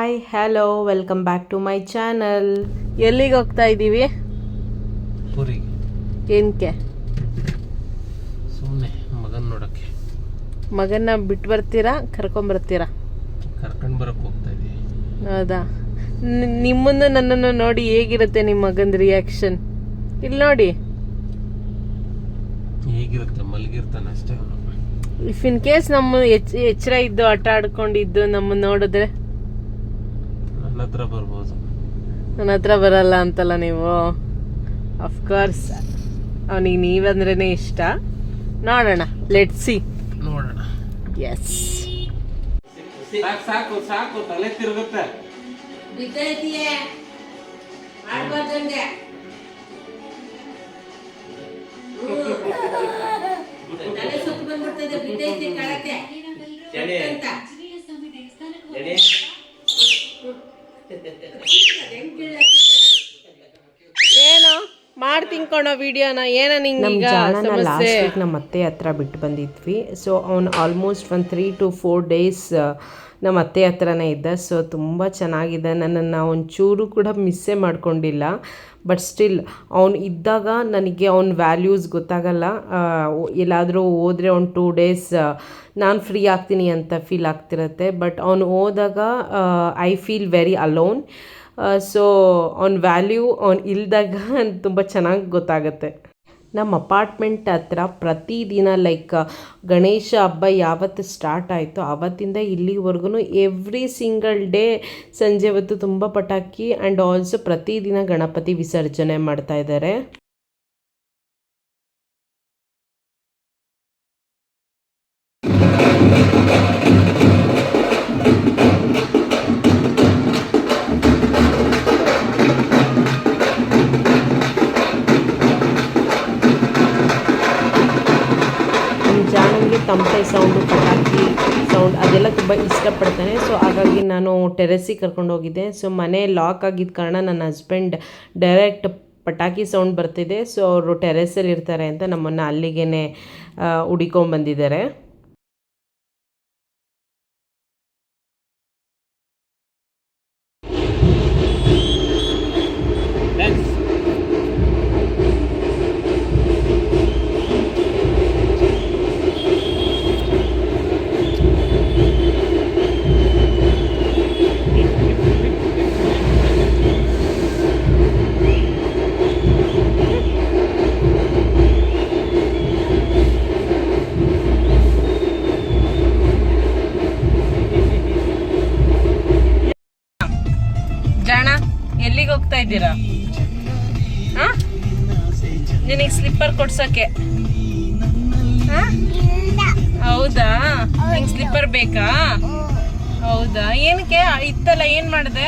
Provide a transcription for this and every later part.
Hi hello welcome back to my channel ಎಲ್ಲಿಗೆ ಹೋಗ್ತಾ ಇದ್ದೀವಿ ಏನಕ್ಕೆ ಸುಮ್ಮನೆ ಮಗನ ನೋಡಕ್ಕೆ. ಮಗನ್ನ ಬಿಟ್ಟು ಬರ್ತೀರಾ ಕರ್ಕೊಂಬರ್ತೀರಾ ಕರ್ಕೊಂಡು ಬರಕ್ಕೆ ಹೋಗ್ತಾ ಇದ್ದೀವಿ ಹೌದಾ? ನಿಮ್ಮನ್ನು ನನ್ನನ್ನು ನೋಡಿ ಹೇಗಿರುತ್ತೆ ನಿಮ್ಮ ಮಗನ ರಿಯಾಕ್ಷನ್ ಇಲ್ಲಿ ನೋಡಿ. ಹೇಗಿರುತ್ತೆ ಮಲಗಿರ್ತಾನೆ ಅಷ್ಟೇ ಇಫ್ ಇನ್ ಕೇಸ್ ನಮ್ಮ ಎಚ್ ಎಚ್ಚರ ಇದ್ದು ಆಟ ಆಡ್ಕೊಂಡಿದ್ದು ನಮ್ಮ ನೋಡಿದ್ರೆ. ನನ್ನ ಹತ್ರ ಬರ್ಬೋದು. ನನ್ನ ಹತ್ರ ಬರಲ್ಲ ಅಂತಲ್ಲ ನೀವು? ಅಫ್ಕೋರ್ಸ್ ಅವನಿಗೆ ನೀವಂದ್ರೇ ಇಷ್ಟ. ನೋಡೋಣ. ಲೆಟ್ ಸಿ ನೋಡೋಣ. ಎಸ್ ಸಾಕು ಸಾಕು ತಲೆ ತಿರುಗುತ್ತೆ. ಏನು ಮಾಡಿ ವಿಡಿಯೋನ ಏನ ಈಗ ಸಮಸ್ಯೆ? ನಮ್ಮ ಅತ್ತೆ ಹತ್ರ ಬಿಟ್ಟು ಬಂದಿದ್ವಿ. ಸೊ ಅವನು ಆಲ್ಮೋಸ್ಟ್ ಒಂದು ತ್ರೀ ಟು ಫೋರ್ ಡೇಸ್ ನಮ್ಮ ಅತ್ತೆ ಹತ್ರನೇ ಇದ್ದ. ಸೊ ತುಂಬ ಚೆನ್ನಾಗಿದೆ. ನನ್ನನ್ನು ಒಂಚೂರು ಕೂಡ ಮಿಸ್ಸೇ ಮಾಡ್ಕೊಂಡಿಲ್ಲ. ಬಟ್ ಸ್ಟಿಲ್ ಅವ್ನು ಇದ್ದಾಗ ನನಗೆ ಅವ್ನ ವ್ಯಾಲ್ಯೂಸ್ ಗೊತ್ತಾಗಲ್ಲ. ಎಲ್ಲಾದರೂ ಹೋದರೆ ಒಂದು ಟೂ ಡೇಸ್ ನಾನು ಫ್ರೀ ಆಗ್ತೀನಿ ಅಂತ ಫೀಲ್ ಆಗ್ತಿರತ್ತೆ. ಬಟ್ ಅವನು ಹೋದಾಗ I feel very alone so ಅವ್ನ ವ್ಯಾಲ್ಯೂ ಅವ್ನು ಇಲ್ದಾಗ ತುಂಬ ಚೆನ್ನಾಗಿ ಗೊತ್ತಾಗುತ್ತೆ. ನಮ್ಮ ಅಪಾರ್ಟ್ಮೆಂಟ್ ಹತ್ರ ಪ್ರತಿದಿನ ಲೈಕ್ ಗಣೇಶ ಹಬ್ಬ ಯಾವತ್ತು ಸ್ಟಾರ್ಟ್ ಆಯಿತು ಆವತ್ತಿಂದ ಇಲ್ಲಿವರೆಗೂ ಎವ್ರಿ ಸಿಂಗಲ್ ಡೇ ಸಂಜೆ ಹೊತ್ತು ತುಂಬ ಪಟಾಕಿ ಆ್ಯಂಡ್ ಆಲ್ಸೋ ಪ್ರತಿದಿನ ಗಣಪತಿ ವಿಸರ್ಜನೆ ಮಾಡ್ತಾ ಇದ್ದಾರೆ ಜಾಣನಿಗೆ ಸೌಂಡು ಪಟಾಕಿ ಸೌಂಡ್ ಅದೆಲ್ಲ ತುಂಬ ಇಷ್ಟಪಡ್ತಾನೆ. ಸೊ ಹಾಗಾಗಿ ನಾನು ಟೆರೆಸಿಗೆ ಕರ್ಕೊಂಡು ಹೋಗಿದ್ದೆ. ಸೊ ಮನೆ ಲಾಕ್ ಆಗಿದ್ದ ಕಾರಣ ನನ್ನ ಹಸ್ಬೆಂಡ್ ಡೈರೆಕ್ಟ್ ಪಟಾಕಿ ಸೌಂಡ್ ಬರ್ತಿದೆ. ಸೊ ಅವರು ಟೆರೆಸಲ್ಲಿ ಇರ್ತಾರೆ ಅಂತ ನಮ್ಮನ್ನು ಅಲ್ಲಿಗೆ ಹುಡಿಕೊಂಬಂದಿದ್ದಾರೆ ಎಲ್ಲಿಗೆ ಹೋಗ್ತಾ ಇದ್ದೀರಾ? ನಿನಗೆ ಸ್ಲಿಪ್ಪರ್ ಕೊಡ್ಸೋಕೆ ಆ? ಹೌದಾ? ನಿಂಗೆ ಸ್ಲಿಪ್ಪರ್ ಬೇಕಾ? ಹೌದಾ? ಏನಕ್ಕೆ? ಇತ್ತಲ್ಲ ಏನು ಮಾಡಿದೆ?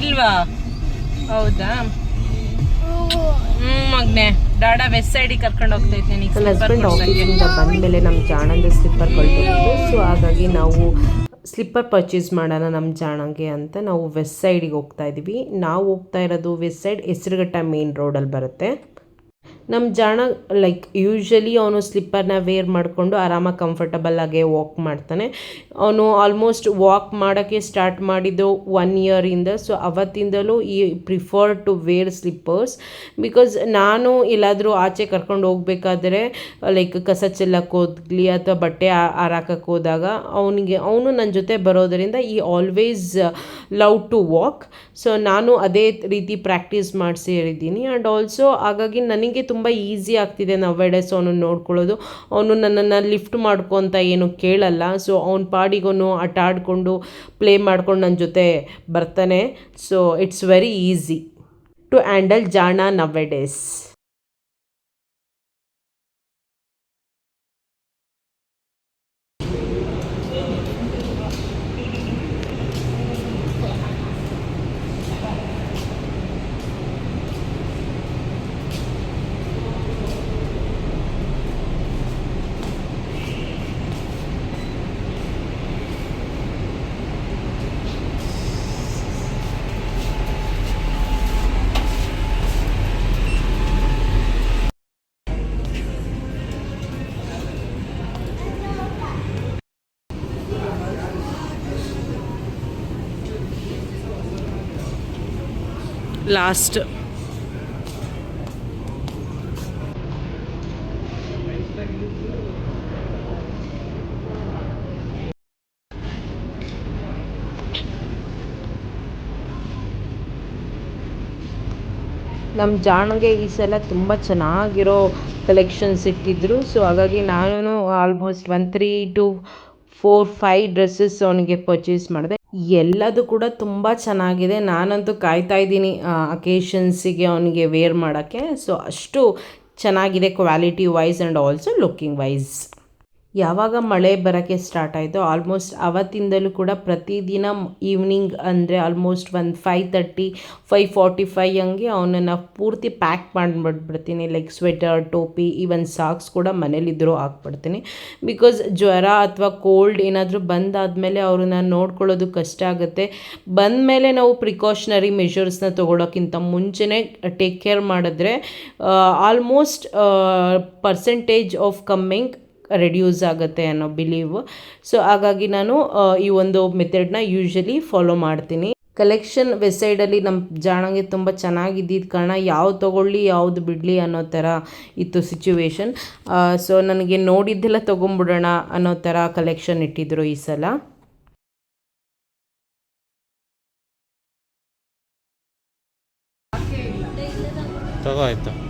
ಇಲ್ವಾ? ಹೌದಾ? ಹ್ಮ್ ಮಗ್ನೆ. ಡಾಡಾ ವೆಸ್ಟ್ ಸೈಡಿಗೆ ಕರ್ಕೊಂಡು ಹೋಗ್ತಾ ಇದ್ದೇನೆ ನನ್ನ ಹಸ್ಬೆಂಡ್ ಆಫೀಸಿಂದ ಬಂದಮೇಲೆ ನಮ್ಮ ಜಾಣಂದು ಸ್ಲಿಪ್ಪರ್ ಕೊಡ್ತೀವಿ ಸೊ ಹಾಗಾಗಿ ನಾವು ಸ್ಲಿಪ್ಪರ್ ಪರ್ಚೇಸ್ ಮಾಡೋಣ ನಮ್ಮ ಜಾಣಂಗೆ ಅಂತ ನಾವು ವೆಸ್ಟ್ ಸೈಡಿಗೆ ಹೋಗ್ತಾ ಇದ್ದೀವಿ. ನಾವು ಹೋಗ್ತಾ ಇರೋದು ವೆಸ್ಟ್ ಸೈಡ್ ಹೆಸರುಘಟ್ಟ ಮೇನ್ ರೋಡಲ್ಲಿ ಬರುತ್ತೆ. ನಮ್ಮ ಜಾಣ ಲೈಕ್ ಯೂಶ್ವಲಿ ಅವನು ಸ್ಲಿಪ್ಪರ್ನ ವೇರ್ ಮಾಡಿಕೊಂಡು ಆರಾಮಾಗಿ ಕಂಫರ್ಟಬಲ್ ಆಗಿ ವಾಕ್ ಮಾಡ್ತಾನೆ. ಅವನು ಆಲ್ಮೋಸ್ಟ್ ವಾಕ್ ಮಾಡೋಕ್ಕೆ ಸ್ಟಾರ್ಟ್ ಮಾಡಿದ್ದು ಒನ್ ಇಯರಿಂದ ಸೊ ಅವತ್ತಿಂದಲೂ ಈ prefer to wear slippers because ನಾನು ಎಲ್ಲಾದರೂ ಆಚೆ ಕರ್ಕೊಂಡು ಹೋಗ್ಬೇಕಾದ್ರೆ ಲೈಕ್ ಕಸ ಚೆಲ್ಲಕ್ಕೆ ಹೋಗ್ಲಿ ಅಥವಾ ಬಟ್ಟೆ ಆರಾಕಕ್ಕೆ ಹೋದಾಗ ಅವನಿಗೆ, ಅವನು ನನ್ನ ಜೊತೆ ಬರೋದರಿಂದ ಈ always love to walk so ನಾನು ಅದೇ ರೀತಿ ಪ್ರಾಕ್ಟೀಸ್ ಹೇಳಿದ್ದೀನಿ ಆ್ಯಂಡ್ ಆಲ್ಸೋ ಹಾಗಾಗಿ ನನಗೆ ತುಂಬ ಈಸಿ ಆಗ್ತಿದೆ ನವೆಡೇಸ್ ಅವನು ನೋಡ್ಕೊಳ್ಳೋದು. ಅವನು ನನ್ನನ್ನು ಲಿಫ್ಟ್ ಮಾಡ್ಕೊತ ಏನು ಕೇಳಲ್ಲ. ಸೊ, ಅವ್ನ ಪಾಡಿಗೂ ಆಟ ಆಡಿಕೊಂಡು ಪ್ಲೇ ಮಾಡ್ಕೊಂಡು ನನ್ನ ಜೊತೆ ಬರ್ತಾನೆ. So, it's very easy to handle ಜಾಣ ನವೆಡೇಸ್ ಲಾಸ್ಟ್ ನಮ್ಮ ಜಾಣಗೆ ಈ ಸಲ ತುಂಬ ಚೆನ್ನಾಗಿರೋ ಕಲೆಕ್ಷನ್ಸ್ ಇಟ್ಟಿದ್ದರು ಸೊ ಹಾಗಾಗಿ ನಾನು almost one three two four five dresses ಅವನಿಗೆ ಪರ್ಚೇಸ್ ಮಾಡಿದೆ. ಎಲ್ಲದು ಕೂಡ ತುಂಬ ಚೆನ್ನಾಗಿದೆ. ನಾನಂತೂ ಕಾಯ್ತಾ ಇದ್ದೀನಿ ಅಕೇಶನ್ಸಿಗೆ ಅವನಿಗೆ ವೇರ್ ಮಾಡೋಕ್ಕೆ. ಸೊ ಅಷ್ಟು ಚೆನ್ನಾಗಿದೆ quality wise and also looking wise ಯಾವಾಗ ಮಳೆ ಬರೋಕ್ಕೆ ಸ್ಟಾರ್ಟ್ ಆಯಿತು ಆಲ್ಮೋಸ್ಟ್ ಅವತ್ತಿಂದಲೂ ಕೂಡ ಪ್ರತಿದಿನ ಈವ್ನಿಂಗ್ ಅಂದರೆ ಆಲ್ಮೋಸ್ಟ್ ಒಂದು five thirty five forty five ಹಂಗೆ ಅವನನ್ನು ಪೂರ್ತಿ ಪ್ಯಾಕ್ ಮಾಡಿಬಿಡ್ಬಿಡ್ತೀನಿ ಲೈಕ್ ಸ್ವೆಟರ್ ಟೋಪಿ ಈವನ್ ಸಾಕ್ಸ್ ಕೂಡ ಮನೇಲಿದ್ದರೂ ಹಾಕ್ಬಿಡ್ತೀನಿ. ಬಿಕಾಸ್ ಜ್ವರ ಅಥವಾ ಕೋಲ್ಡ್ ಏನಾದರೂ ಬಂದಾದಮೇಲೆ ಅವ್ರನ್ನ ನೋಡ್ಕೊಳ್ಳೋದು ಕಷ್ಟ ಆಗುತ್ತೆ. ಬಂದ ಮೇಲೆ ನಾವು ಪ್ರಿಕಾಷನರಿ ಮೆಷರ್ಸ್ನ ತೊಗೊಳೋಕ್ಕಿಂತ ಮುಂಚೆನೇ ಟೇಕ್ ಕೇರ್ ಮಾಡಿದ್ರೆ almost percentage of coming reduce ಆಗುತ್ತೆ ಅನ್ನೋ ಬಿಲೀವ್ ಸೊ ಹಾಗಾಗಿ ನಾನು ಈ ಒಂದು ಮೆಥಡ್ನ ಯೂಶ್ವಲಿ ಫಾಲೋ ಮಾಡ್ತೀನಿ. ಕಲೆಕ್ಷನ್ ವೆಬ್ಸೈಡಲ್ಲಿ ನಮ್ಮ ಜಾಣಗೆ ತುಂಬ ಚೆನ್ನಾಗಿದ್ದಿದ್ದ ಕಾರಣ ಯಾವ್ದು ತೊಗೊಳ್ಳಿ, ಯಾವುದು ಬಿಡಲಿ ಅನ್ನೋ ಥರ ಇತ್ತು ಸಿಚುವೇಶನ್ ಸೊ ನನಗೆ ನೋಡಿದ್ದೆಲ್ಲ ತೊಗೊಂಬಿಡೋಣ ಅನ್ನೋ ಥರ ಕಲೆಕ್ಷನ್ ಇಟ್ಟಿದ್ರು ಈ ಸಲ. ತಗೋ ಆಯ್ತು?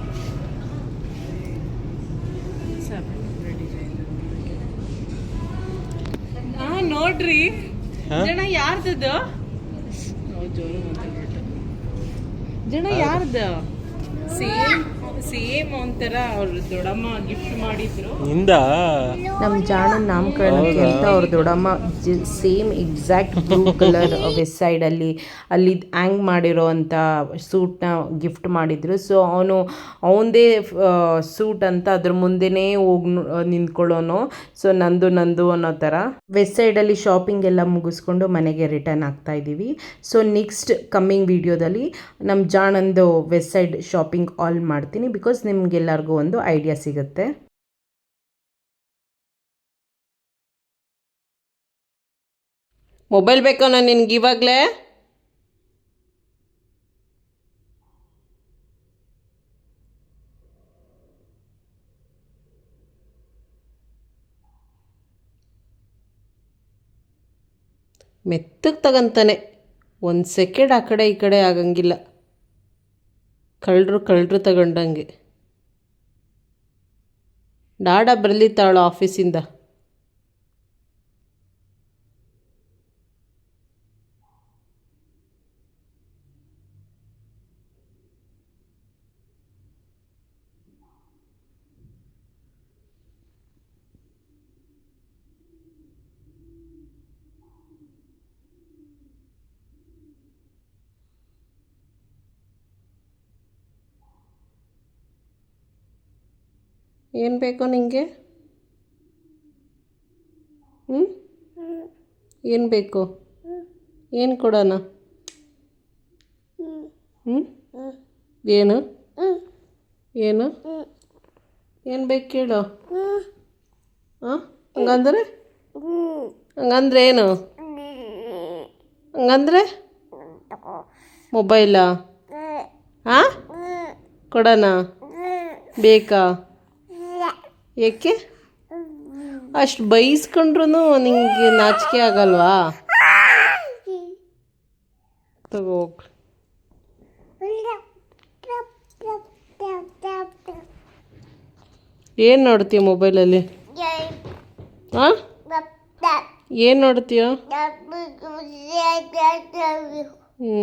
ಜನ ಯಾರ್ದದು? ಜನ ಯಾರ್ದು? ಸೇಮ್ ಸೇಮ್ ಒಂಥರ ಅವ್ರ ದೊಡಮ್ಮ ಗಿಫ್ಟ್ ಮಾಡಿದ್ರು. ಇಂದ? ನಮ್ಮ ಜಾಣನ ನಾಮಕರಣಕ್ಕೆ ಅಂತ ಅವ್ರ ದೊಡಮ್ಮ same exact blue colour West ಸೈಡಲ್ಲಿ ಅಲ್ಲಿ ಹ್ಯಾಂಗ್ ಮಾಡಿರೋ ಅಂಥ ಸೂಟ್ನ ಗಿಫ್ಟ್ ಮಾಡಿದ್ರು. ಸೊ ಅವನು ಅವನದೇ ಸೂಟ್ ಅಂತ ಅದ್ರ ಮುಂದೆನೇ ಹೋಗಿ ನಿಂತ್ಕೊಳ್ಳೋನು. ಸೊ ನಂದು ನಂದು ಅನ್ನೋ ಥರ. ವೆಸ್ಟ್ ಸೈಡಲ್ಲಿ ಶಾಪಿಂಗ್ ಎಲ್ಲ ಮುಗಿಸ್ಕೊಂಡು ಮನೆಗೆ ರಿಟರ್ನ್ ಆಗ್ತಾ ಇದ್ದೀವಿ. ಸೊ ನೆಕ್ಸ್ಟ್ ಕಮ್ಮಿಂಗ್ ವಿಡಿಯೋದಲ್ಲಿ ನಮ್ಮ ಜಾಣಂದು ವೆಸ್ಟ್ ಸೈಡ್ ಶಾಪಿಂಗ್ ಆಲ್ ಮಾಡ್ತೀನಿ. ಬಿಕಾಸ್ ನಿಮಗೆಲ್ಲರಿಗೂ ಒಂದು ಐಡಿಯಾ ಸಿಗುತ್ತೆ. ಮೊಬೈಲ್ ಬೇಕೋ ನಿನ್ಗೆ ಇವಾಗಲೇ? ಮೆತ್ತಗೆ ತಗಂತಾನೆ. ಒಂದು ಸೆಕೆಂಡ್ ಆ ಕಡೆ ಈ ಕಡೆ ಆಗಂಗಿಲ್ಲ. ಕಳ್ಳರು ಕಳ್ಳರು ತಗೊಂಡಂಗೆ. ಡಾಡ ಬರಲಿ ತಾಳು ಆಫೀಸಿಂದ ಏನು ಬೇಕು ನಿಮಗೆ ಹ್ಞೂ ಏನು ಬೇಕು? ಏನು ಕೊಡೋಣ? ಹ್ಞೂ ಏನು? ಏನು? ಏನು ಬೇಕು ಕೇಳು. ಹಾಂ ಹಂಗಂದ್ರೆ? ಹಂಗಂದ್ರೆ ಏನು? ಹಂಗಂದ್ರೆ? ಮೊಬೈಲಾ? ಹಾಂ ಕೊಡೋಣ? ಬೇಕಾ? ಏಕೆ? ಅಷ್ಟು ಬೈಸ್ಕೊಂಡ್ರು ನಿಮಗೆ ನಾಚಿಕೆ ಆಗಲ್ವಾ? ತಗೋ. ಏನು ನೋಡ್ತೀಯ ಮೊಬೈಲಲ್ಲಿ? ಹಾಂ ಏನು ನೋಡ್ತೀಯ? ಹ್ಞೂ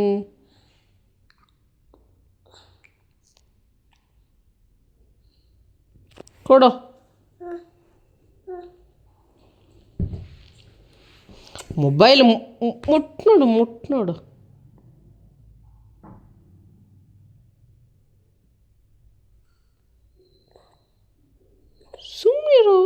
ಕೊಡು. మొబైల్ ముట్టినోడు ముట్టినోడు సుమ్మీరు